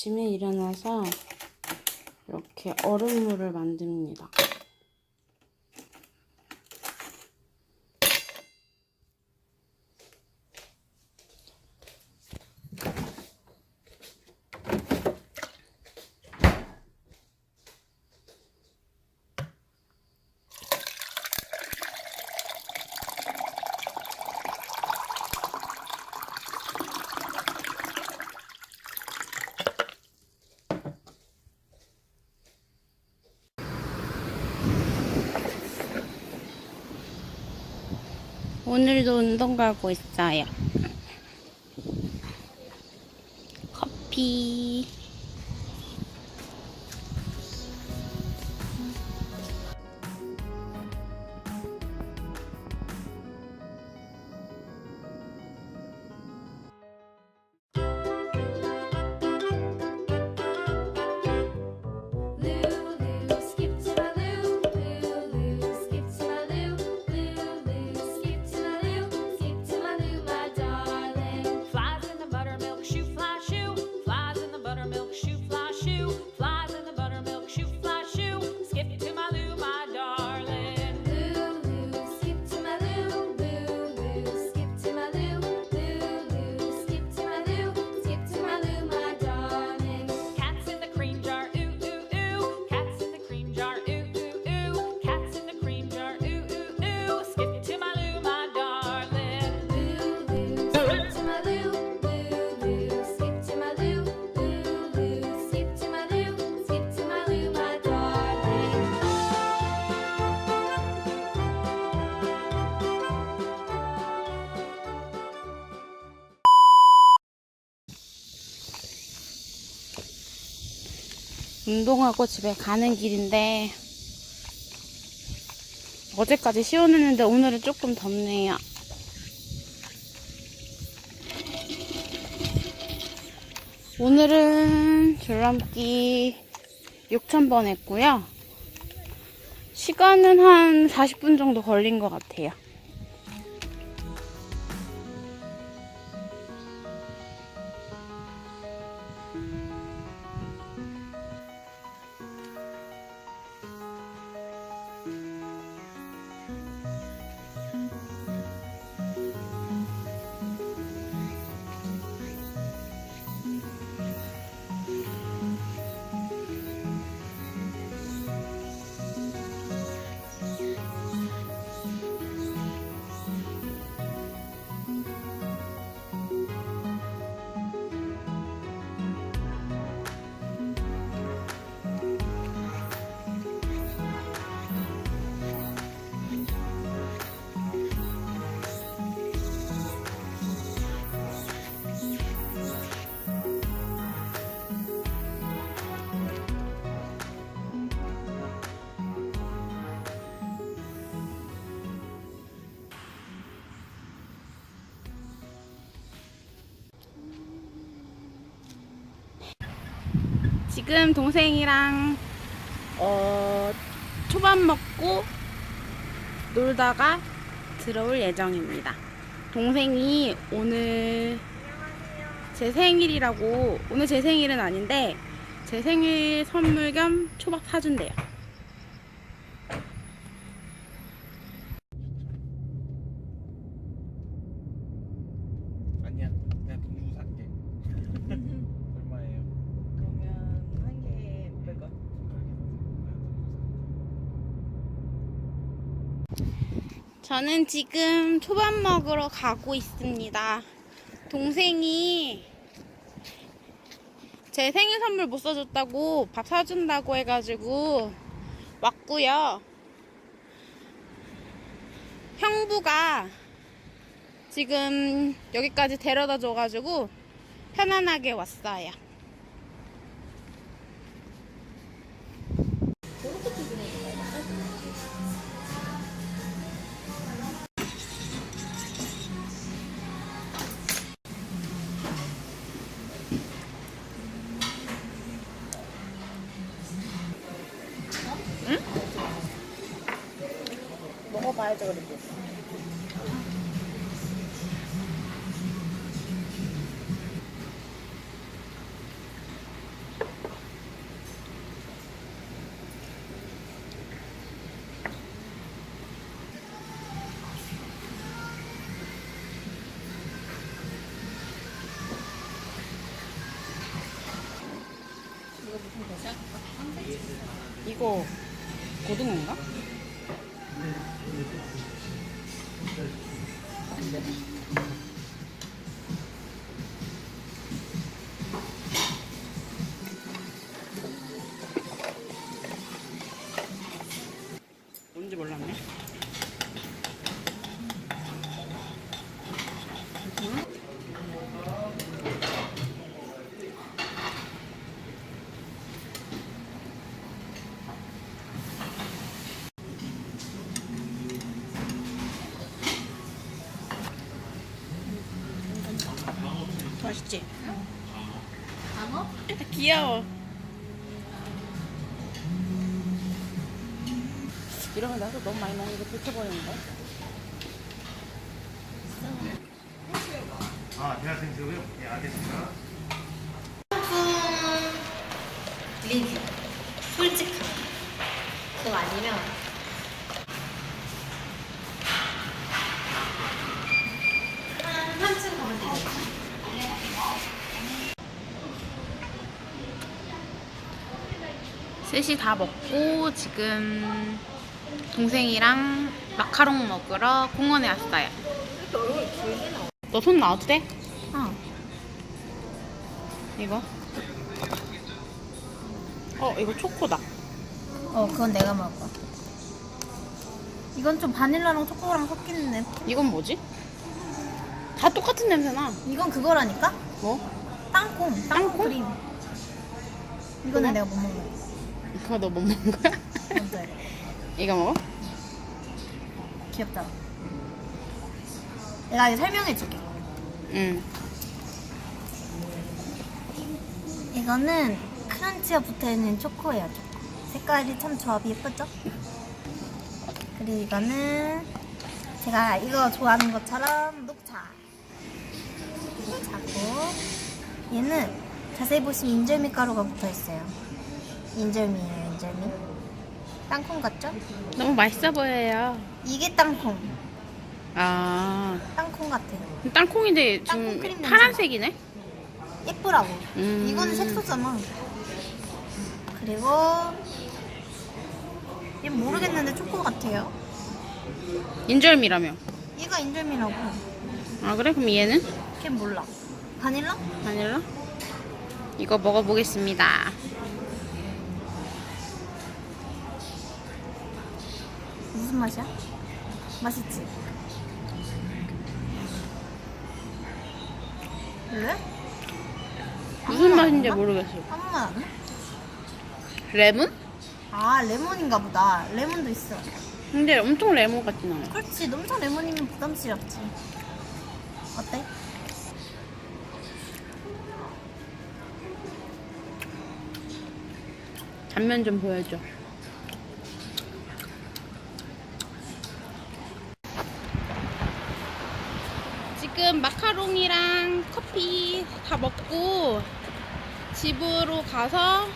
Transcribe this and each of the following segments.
아침에 일어나서 이렇게 얼음물을 만듭니다. 오늘도 운동 가고 있어요. 커피. 운동하고 집에 가는 길인데 어제까지 시원했는데 오늘은 조금 덥네요. 오늘은 줄넘기 6,000번 했고요. 시간은 한 40분 정도 걸린 것 같아요. 지금 동생이랑 어, 초밥 먹고 놀다가 들어올 예정입니다. 동생이 오늘 제 생일이라고 오늘 제 생일은 아닌데 제 생일 선물 겸 초밥 사준대요. 아니야 그냥 돈 주고 살게 얼마예요? 그러면 한 개에 500원? 저는 지금 초밥 먹으러 가고 있습니다. 동생이 제 생일 선물 못 사줬다고 밥 사준다고 해가지고 왔고요. 형부가 지금 여기까지 데려다 줘가지고 편안하게 왔어요. 알죠, 그래도. 이거 무슨 거죠? 이거 고등어인가? 맛있지? 방어? 귀여워. 이러면 나도 너무 많이 먹는 거 들켜버리는데? 아, 대학생이고요. 예, 알겠습니다. 리뷰. 솔직함. 그거 아니면 한 3층 가면 되겠다. 셋이 다 먹고 지금 동생이랑 마카롱 먹으러 공원에 왔어요. 너 손 나와도 돼? 어. 이거? 어, 이거 초코다. 어, 그건 내가 먹어. 이건 좀 바닐라랑 초코랑 섞이는데. 이건 뭐지? 다 똑같은 냄새나. 이건 그거라니까? 뭐? 땅콩. 땅콩 땅콩? 크림. 이거는 내가 못 먹어. 그거 너 못 먹는 거야? 알아? 이거 먹어? 귀엽잖아. 내가 이거 설명해 줄게. 응. 이거는 크런치가 붙어 있는 초코예요, 초코. 색깔이 참 조합이 예쁘죠? 그리고 이거는 제가 이거 좋아하는 것처럼 녹차. 녹차고 얘는 자세히 보시면 인절미 가루가 붙어 있어요. 인절미예요, 인절미. 땅콩 같죠? 너무 맛있어 보여요. 이게 땅콩. 아, 땅콩 같아요. 땅콩인데 땅콩 크림 냄새 파란색이네? 예쁘라고. 음. 이거는 색소잖아. 그리고 얘 모르겠는데 초코 같아요. 인절미라며. 얘가 인절미라고. 아, 그래? 그럼 얘는? 걔 몰라. 바닐라? 바닐라? 이거 먹어보겠습니다. 무슨 맛이야? 맛있지? 별로야? 무슨 맛 맛인지? 모르겠어. 아무 맛안 나? 레몬? 아 레몬인가 보다. 레몬도 있어. 근데 엄청 레몬 같진 않아. 그렇지. 엄청 레몬이면 부담스럽지. 어때? 단면 좀 보여줘. 지금 마카롱이랑 커피 다 먹고 집으로 가서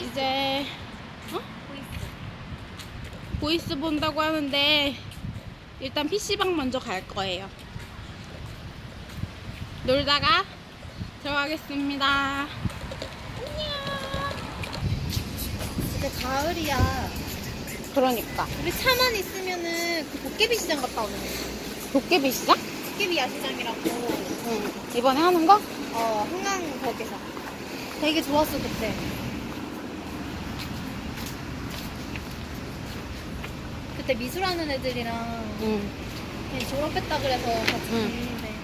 이제 어? 보이스 본다고 하는데 일단 PC방 먼저 갈 거예요. 놀다가 들어가겠습니다. 이제 가을이야. 그러니까 우리 차만 있으면은 그 도깨비 시장 갔다 오는 거야. 도깨비 시장? 도깨비 야시장이라고. 응. 이번에 하는 거? 어, 한강 거기서. 되게 좋았어, 그때. 그때 미술하는 애들이랑 응. 걔 졸업했다 그래서 같이 응. 갔는데.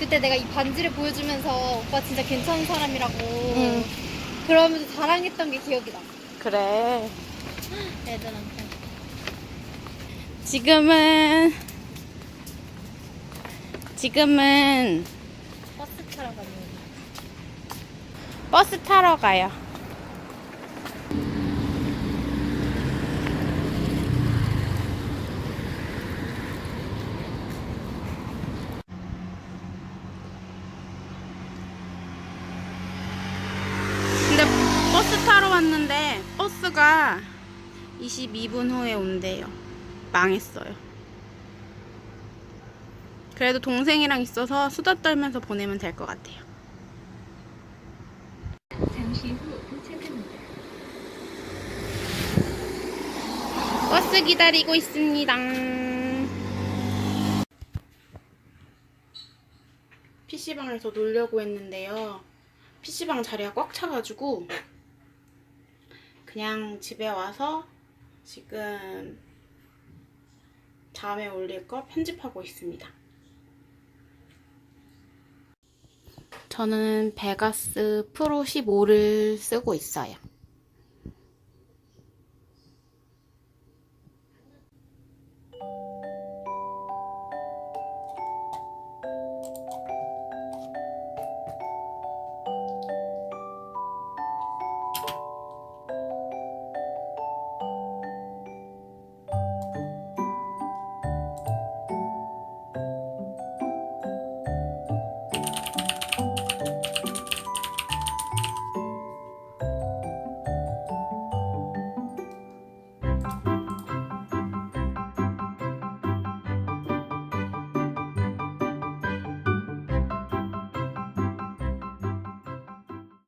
그때 내가 이 반지를 보여주면서 오빠 진짜 괜찮은 사람이라고. 응. 그러면서 자랑했던 게 기억이 나. 그래. 애들한테. 지금은 지금은 버스 타러 가는 버스 타러 가요. 근데 버스 타러 왔는데 버스가 22분 후에 온대요. 망했어요. 그래도 동생이랑 있어서 수다 떨면서 보내면 될 것 같아요. 버스 기다리고 있습니다. PC방에서 놀려고 했는데요. PC방 자리가 꽉 차가지고 그냥 집에 와서 지금 다음에 올릴 거 편집하고 있습니다. 저는 베가스 프로 15를 쓰고 있어요.